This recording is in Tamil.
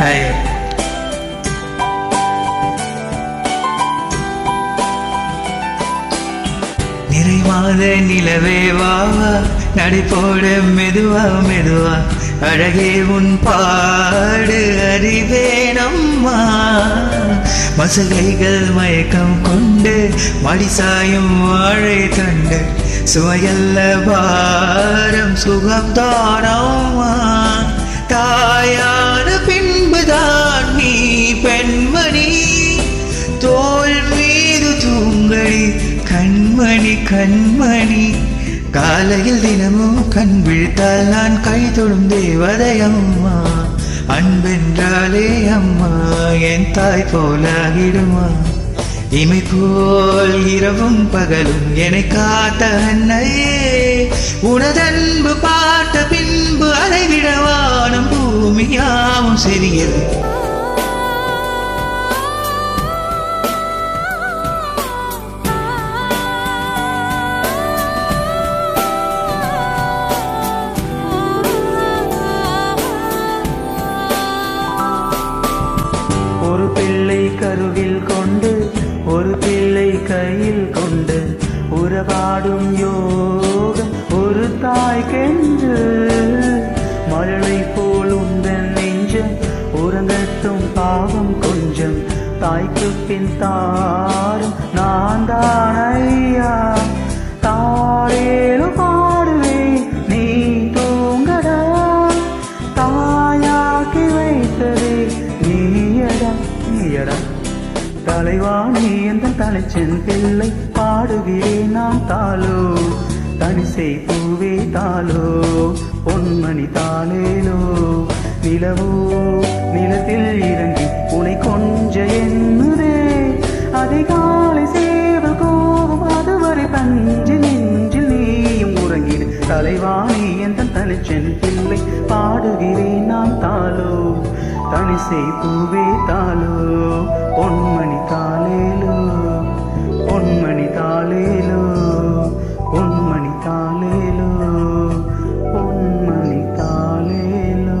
ஹாய் நிறைவாத நிலவே வாவா நடைபோட மெதுவா மெதுவா. அழகே உன் பாடு அறிவேனம்மா மசகைகள் மயக்கம் கொண்டு மடிசாயும் வாழை கண்டு சுவையல்ல பாரம் சுகம் கண்மணி கண்மணி. காலையில் தினமும் கண் விழித்தால் நான் கை தொழும் தேவதை அம்மா அன்பென்றாலே அம்மா என் தாய் போலாகிடுமா. இமை போல் இரவும் பகலும் என்னை காத்த அன்னையே. உனதன்பு பார்த்த பின்பு அதை விடவானம் பூமியாவும் சிறியது. பிள்ளை கருவில் கொண்டு ஒரு பிள்ளை கையில் கொண்டு உறவாடும் யோகம் ஒரு தாய்க்கென்று மழலை போல் உந்தன் நெஞ்சம் உறங்கட்டும் பாவம் கொஞ்சம். தாய்க்கு பின் தாரும் நான் தான் ஐயா நீயடா தலைவாணி எந்த தலைச்சன் பிள்ளை பாடுகிறேன் நான் தாளோ. தனிசை பூவே தாளோ. பொன்மணி தாளேலோ. நிலவோ நிலத்தில் இறங்கி உனை கொஞ்ச என்னுதே அதை காலை சேவல் கோபம் அதுவரை பஞ்சு நெஞ்சில் நீயும் உறங்கிடு. தலைவாணி எந்த தனிச்சென் பிள்ளை பாடுகிறேன் தனிசை பூவே தாளோ? பொன்மணி தாளேலோ? பொன்மணி தாளேலோ? பொன்மணி தாளேலோ? பொன்மணி தாளேலோ?